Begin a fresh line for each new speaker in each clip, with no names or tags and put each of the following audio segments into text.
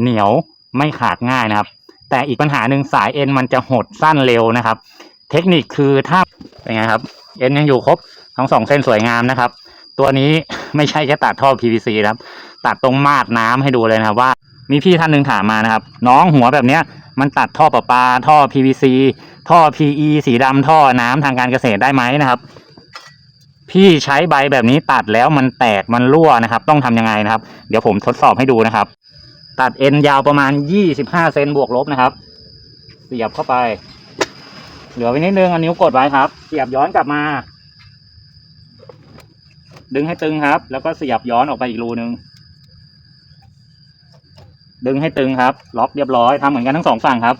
เหนียวไม่ขาดง่ายนะครับ แต่อีกปัญหาหนึ่งสายเอ็นมันจะหดสั้นเร็วนะครับ เทคนิคคือถ้าเป็นไงครับเอ็นยังอยู่ครบทั้งสองเส้นสวยงามนะครับ ตัวนี้ไม่ใช่แค่ตัดท่อ PVC ครับ ตัดตรงมาดน้ำให้ดูเลยนะครับว่ามีพี่ท่านหนึ่งถามมานะครับ น้องหัวแบบเนี้ยมันตัดท่อประปา ท่อ PVC ท่อ PE สีดำท่อน้ำทางการเกษตรได้ไหมนะครับ พี่ใช้ใบแบบนี้ตัดแล้วมันแตกมันรั่วนะครับ ต้องทำยังไงนะครับ เดี๋ยวผมทดสอบให้ดูนะครับ ตัดเอ็นยาวประมาณ25เซนบวกลบนะครับ เสียบเข้าไป เหลือไว้นิดนึงเอานิ้วกดไว้ครับ เสียบย้อนกลับมา ดึงให้ตึงครับ แล้วก็เสียบย้อนออกไปอีกรูนึง ดึงให้ตึงครับ ล็อกเรียบร้อยทำเหมือนกันทั้งสองฝั่งครับ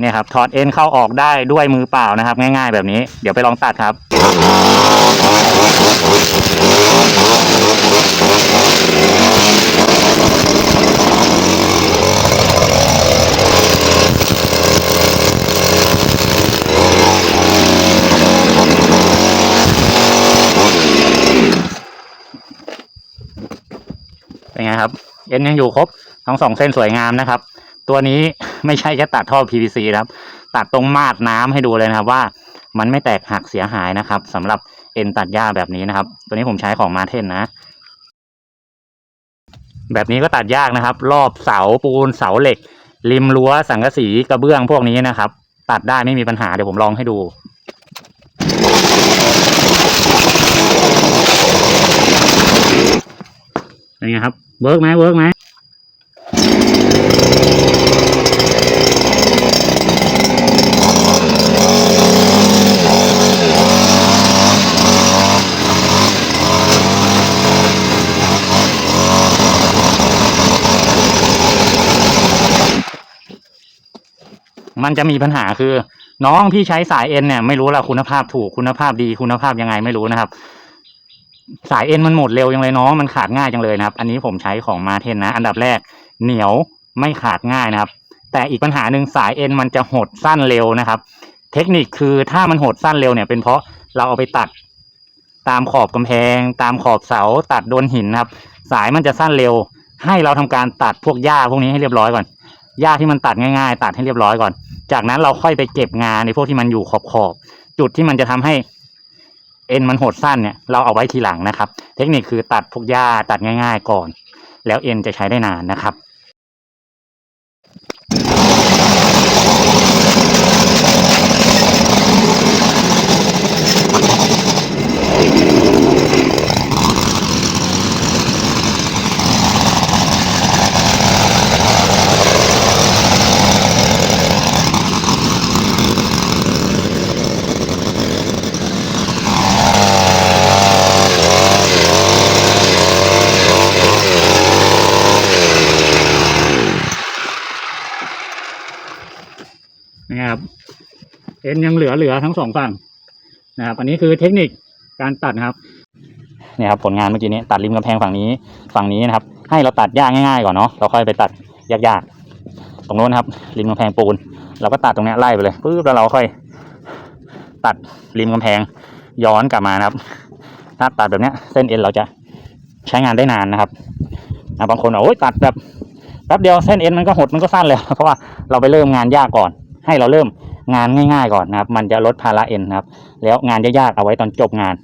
เนี่ยครับ ถอดเอ็นเข้าออกได้ด้วยมือเปล่านะครับ ง่าย ๆ แบบนี้ เดี๋ยวไปลองตัดครับ เป็นไงครับเอ็นยังอยู่ครบทั้งสองเส้นสวยงามนะครับ ตัวนี้ไม่ใช่แค่ตัดท่อ PVC ครับ ตัดตรงมาดน้ำให้ดูเลยนะครับว่ามันไม่แตกหักเสียหายนะครับสำหรับเอ็นตัดหญ้าแบบนี้นะครับ ตัวนี้ผมใช้ของมาเทนนะ แบบนี้ก็ตัดยากนะครับ รอบเสาปูนเสาเหล็ก ริมรั้วสังกะสีกระเบื้องพวกนี้นะครับ ตัดได้ไม่มีปัญหาเดี๋ยวผมลองให้ดู เป็นไงครับ เวิร์กไหมเวิร์กไหมมันจะมีปัญหาคือ น้องที่ใช้สายเอ็นเนี่ยไม่รู้ละคุณภาพถูกคุณภาพดีคุณภาพยังไงไม่รู้นะครับ สายเอ็นมันหมดเร็วยังเลยเน้องมันขาดง่ายจังเลยนะครับ อันนี้ผมใช้ของมาเทนนะ อันดับแรกเหนียวไม่ขาดง่ายนะครับ แต่อีกปัญหาหนึ่งสายเอ็นมันจะหดสั้นเร็วนะครับ เทคนิคคือถ้ามันหดสั้นเร็วเนี่ย เป็นเพราะเราเอาไปตัดตามขอบกำแพง ตามขอบเสาตัดโดนหินนะครับ สายมันจะสั้นเร็ว ให้เราทำการตัดพวกหญ้าพวกนี้ให้เรียบร้อยก่อนหญ้าที่มันตัดง่ายๆ ตัดให้เรียบร้อยก่อน จากนั้นเราค่อยไปเก็บงานในพวกที่มันอยู่ขอบขอบจุดที่มันจะทำให้ เอ็นมันหดสั้นเนี่ยเราเอาไว้ทีหลังนะครับ เทคนิคคือตัดพวกหญ้าตัดง่าย ๆ ก่อน แล้วเอ็นจะใช้ได้นานนะครับ นะครับเอ็นยังเหลือเหลือทั้งสองฝั่งนะครับ อันนี้คือเทคนิคการตัดนะครับเนี่ยครับผลงานเมื่อกี้นี้ตัดริมกำแพงฝั่งนี้ฝั่งนี้นะครับ ให้เราตัดหญ้าง่ายๆก่อนเนาะเราค่อยไปตัดยากๆตรงโน้นนะครับ ริมกำแพงปูน เราก็ตัดตรงนี้ไล่ไปเลยปุ๊บแล้วเราค่อย ตัดริมกำแพงย้อนกลับมานะครับ ถ้าตัดแบบเนี้ยเส้นเอ็นเราจะใช้งานได้นานนะครับบางคนบอกโอ้ยตัดแบบแป๊บเดียวเส้นเอ็นมันก็หดมันก็สั้นเลยเพราะว่าเราไปเริ่มงานยากก่อน ให้เราเริ่มงานง่าย ๆ ก่อนนะครับ มันจะลดภาระเอ็นนะครับ แล้วงานยากๆเอาไว้ตอนจบงาน